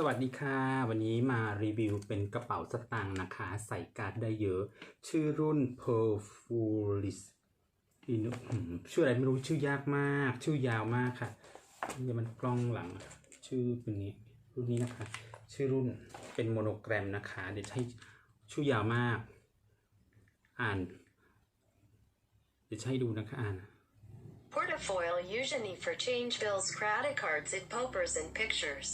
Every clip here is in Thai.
สวัสดีค่ะ วันนี้มารีวิวเป็นกระเป๋าสตางค์นะคะ ใส่การ์ดได้เยอะ ชื่อรุ่น Perfulis ชื่ออะไรไม่รู้ชื่อยากมาก ชื่อยาวมากค่ะนี่มันกล้องหลัง ชื่อเป็นนี้รุ่นนี้นะคะ ชื่อรุ่นเป็นโมโนแกรมนะคะ เดี๋ยวให้ชื่อยาวมาก อ่าน เดี๋ยวให้ดูนะคะอ่าน Portafoil usually for change bills, credit cards, and poppers and pictures.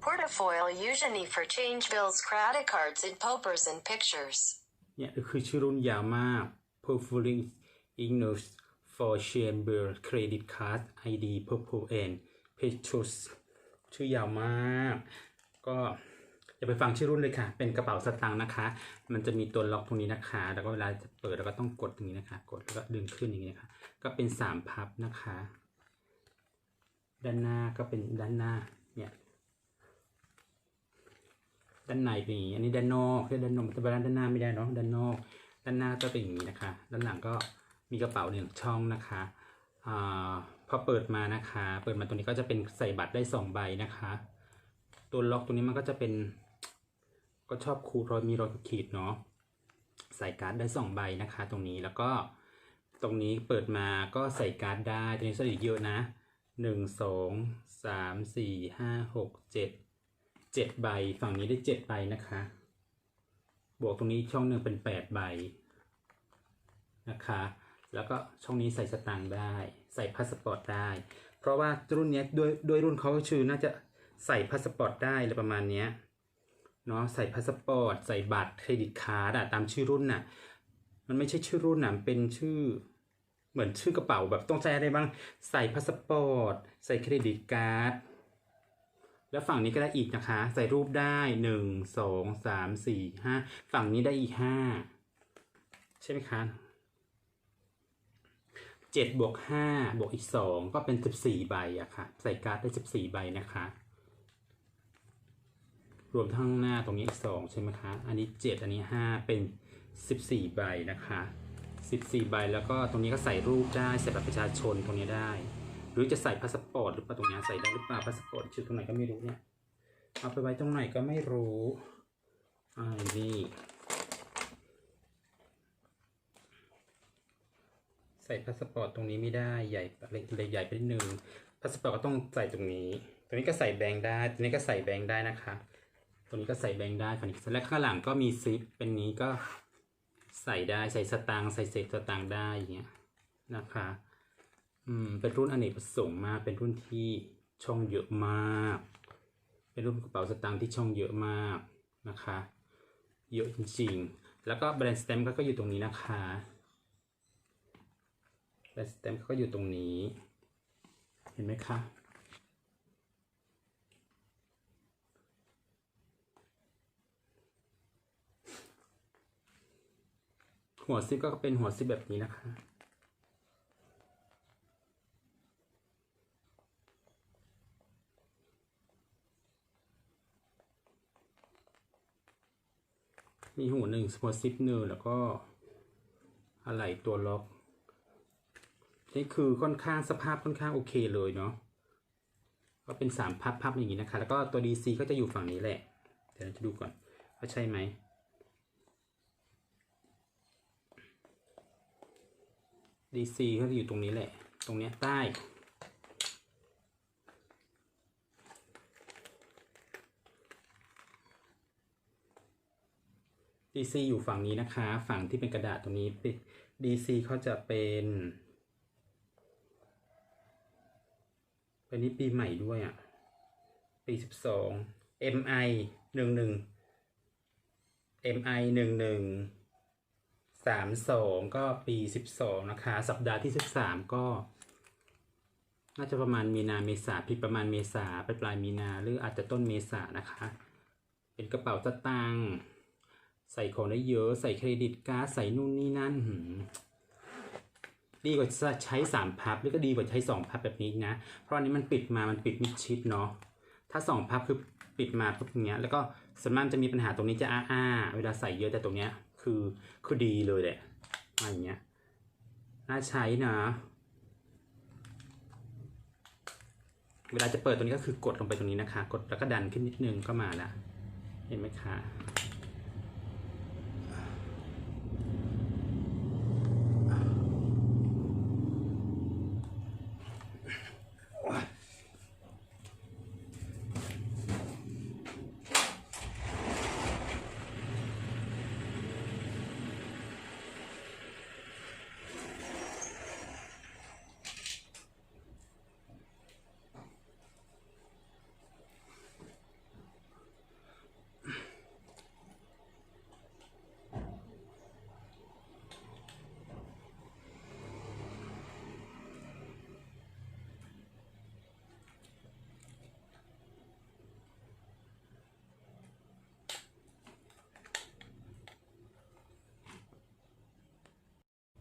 Portafoil usually for change bills, credit cards, and popers and pictures. เนี่ยคือชื่อรุ่นยาวมาก Perforating Ignos for Chamber Credit Card ID Purple and Petrus ชื่อยาวมาก ก็อย่าไปฟังชื่อรุ่นเลยค่ะ เป็นกระเป๋าสตางค์นะคะ มันจะมีตัวล็อกตรงนี้นะคะ แล้วก็เวลาจะเปิดเราก็ต้องกดตรงนี้นะคะ กดแล้วก็ดึงขึ้นอย่างนี้นะคะ ก็เป็นสามพับนะคะ ด้านหน้าก็เป็นด้านหน้า เนี่ย ด้านในเป็นอย่างนี้ อันนี้ด้านนอกคือด้านนอกแต่ว่าด้านหน้าไม่ได้เนาะด้านนอก ด้านหน้าก็เป็นอย่างนี้นะคะ ด้านหลังก็มีกระเป๋าหนึ่งช่องนะคะอ่าพอเปิดมานะคะ เปิดมาตรงนี้ก็จะเป็นใส่บัตรได้สองใบนะคะ ตัวล็อกตรงนี้มันก็จะเป็น ก็ชอบคูรอยมีรอยขีดเนาะใส่การ์ดได้สองใบนะคะ ตรงนี้แล้วก็ตรงนี้เปิดมาก็ใส่การ์ดได้ตรงนี้ใส่เยอะนะหนึ่งสองสามสี่ห้าหกเจ็ด เจ็ดใบ ฝั่งนี้ได้เจ็ดใบนะคะ บวกตรงนี้ช่องหนึ่งเป็นแปดใบนะคะ แล้วก็ช่องนี้ใส่สตางค์ได้ ใส่พาสปอร์ตได้ เพราะว่ารุ่นเนี้ยด้วยด้วยรุ่นเขาชื่อน่าจะใส่พาสปอร์ตได้อะไรประมาณเนี้ยเนาะใส่พาสปอร์ตใส่บัตรเครดิตการ์ดอะตามชื่อรุ่นน่ะมันไม่ใช่ชื่อรุ่นน่ะเป็นชื่อเหมือนชื่อกระเป๋าแบบต้องใช้อะไรบ้าง ใส่พาสปอร์ต ใส่เครดิตการ์ด แล้วฝั่งนี้ก็ได้อีกนะคะ ใส่รูปได้หนึ่งสองสามสี่ห้าฝั่งนี้ได้อีกห้าใช่ไหมคะเจ็ดบวกห้าบวกอีกสองก็เป็นสิบสี่ใบอะค่ะ ใส่การ์ดได้สิบสี่ใบนะคะ รวมทั้งหน้าตรงนี้อีกสองใช่ไหมคะ อันนี้เจ็ดอันนี้ห้าเป็นสิบสี่ใบนะคะสิบสี่ใบแล้วก็ตรงนี้ก็ใส่รูปได้ใส่บัตรประชาชนตรงนี้ได้ หรือจะใส่พาสปอร์ตหรือเปล่าตรงนี้ใส่ได้หรือเปล่าพาสปอร์ตชื่อตรงไหนก็ไม่รู้เนี่ยเอาไปไว้ตรงไหนก็ไม่รู้อ่านี่ใส่พาสปอร์ตตรงนี้ไม่ได้ใหญ่เล็กใหญ่ไปนิดนึงพาสปอร์ตก็ต้องใส่ตรงนี้ ตรงนี้ก็ใส่แบงค์ได้ตรงนี้ก็ใส่แบงค์ได้นะคะ ตรงนี้ก็ใส่แบงค์ได้ฝั่งนี้และข้างหลังก็มีซิปเป็นนี้ก็ใส่ได้ใส่สตางค์ใส่เศษสตางค์ได้อย่างเงี้ยนะคะ อืม เป็นรุ่นอเนกประสงค์มาก เป็นรุ่นที่ช่องเยอะมาก เป็นรุ่นกระเป๋าสตางค์ที่ช่องเยอะมากนะคะ เยอะจริงๆ แล้วก็แบรนด์สแตมก็อยู่ตรงนี้นะคะ แบรนด์สแตมก็อยู่ตรงนี้ เห็นไหมคะหัวซิปก็เป็นหัวซิปแบบนี้นะคะ มีหูหนึ่งสปอร์ซิปหนึ่งแล้วก็อะไรตัวล็อก นี่คือค่อนข้างสภาพค่อนข้างโอเคเลยเนาะก็เป็นสามพับพับอย่างนี้นะคะ แล้วก็ตัว DC ก็จะอยู่ฝั่งนี้แหละ เดี๋ยวเราจะดูก่อนว่าใช่ไหม DC ก็จะอยู่ตรงนี้แหละ ตรงเนี้ยใต้ DC อยู่ฝั่งนี้นะคะ ฝั่งที่เป็นกระดาษตรงนี้ DC เขาจะเป็นเป็นนี้ปีใหม่ด้วยอะ ปีสิบสอง MI หนึ่งหนึ่ง MI หนึ่งหนึ่งสามสองก็ปีสิบสองนะคะ สัปดาห์ที่สิบสามก็ น่าจะประมาณมีนาเมษาผิดประมาณเมษาไปปลายมีนาหรืออาจจะต้นเมษานะคะ เป็นกระเป๋าสตางค์ ใส่ของได้เยอะใส่เครดิตการ์ดใส่นู่นนี่นั่นดีกว่าใช้สามพับหรือก็ดีกว่าใช้สองพับแบบนี้นะ เพราะอันนี้มันปิดมามันปิดมิดชิดเนาะถ้าสองพับคือปิดมาปุ๊บอย่างเงี้ยแล้วก็ส่วนมากจะมีปัญหาตรงนี้จะอ้าๆเวลาใส่เยอะแต่ตรงเนี้ยคือคือดีเลยแหละอะไรอย่างเงี้ยน่าใช้นะ เวลาจะเปิดตัวนี้ก็คือกดลงไปตรงนี้นะคะ กดแล้วก็ดันขึ้นนิดนึงก็มาละเห็นไหมคะ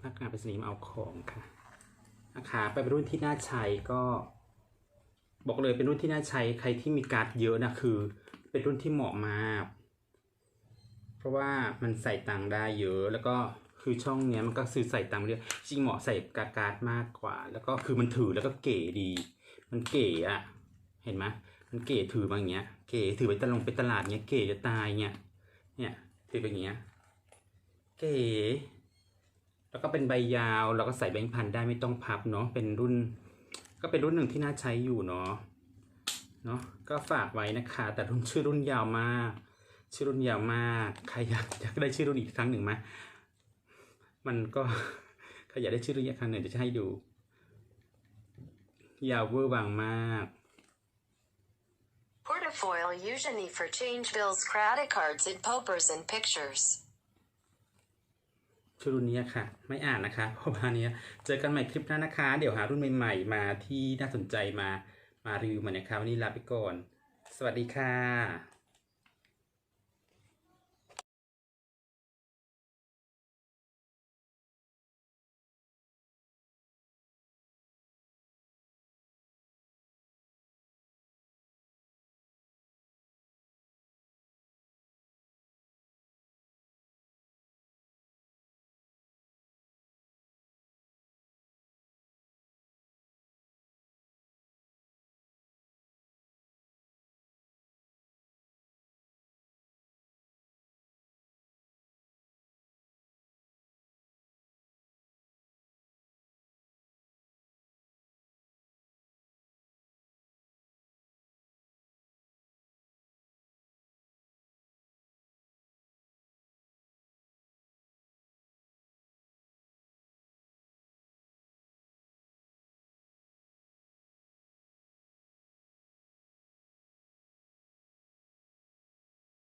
นักงานไปรษณีมาเอาของค่ะนะคะไปเป็นรุ่นที่น่าใช้ก็ บอกเลยเป็นรุ่นที่น่าใช้ใครที่มีการ์ดเยอะนะคือ เป็นรุ่นที่เหมาะมาก เพราะว่ามันใส่ตังค์ได้เยอะแล้วก็คือช่องเนี้ยมันก็ซื้อใส่ตังค์เยอะจริงเหมาะใส่การ์ดมากกว่า แล้วก็คือมันถือแล้วก็เก๋ดี มันเก๋อะเห็นไหมมันเก๋ถือมาอย่างเงี้ย เก๋ถือไปตลงไปตลาดเงี้ยเก๋จะตายเงี้ยเนี่ยถือไปอย่างเงี้ย เก๋ แล้วก็เป็นใบยาวแล้วก็ใส่แบงค์พันได้ไม่ต้องพับเนาะเป็นรุ่น ก็เป็นรุ่นหนึ่งที่น่าใช้อยู่เนาะเนาะก็ฝากไว้นะคะ แต่รุ่นชื่อรุ่นยาวมาก ชื่อรุ่นยาวมากใครอยากอยากได้ชื่อรุ่นอีกครั้งหนึ่งไหมมันก็ใครอยากได้ชื่อรุ่นอีกครั้งหนึ่งจะให้ดู ยาวเวอร์วังมาก Portafoil usually for change bills, credit cards, and popers and pictures. ชุดรุ่นนี้ค่ะ ไม่อ่านนะคะ เพราะว่าเนี้ยเจอกันใหม่คลิปหน้านะคะ เดี๋ยวหารุ่นใหม่ๆมาที่น่าสนใจมามารีวิวใหม่นะคะวันนี้ลาไปก่อน สวัสดีค่ะ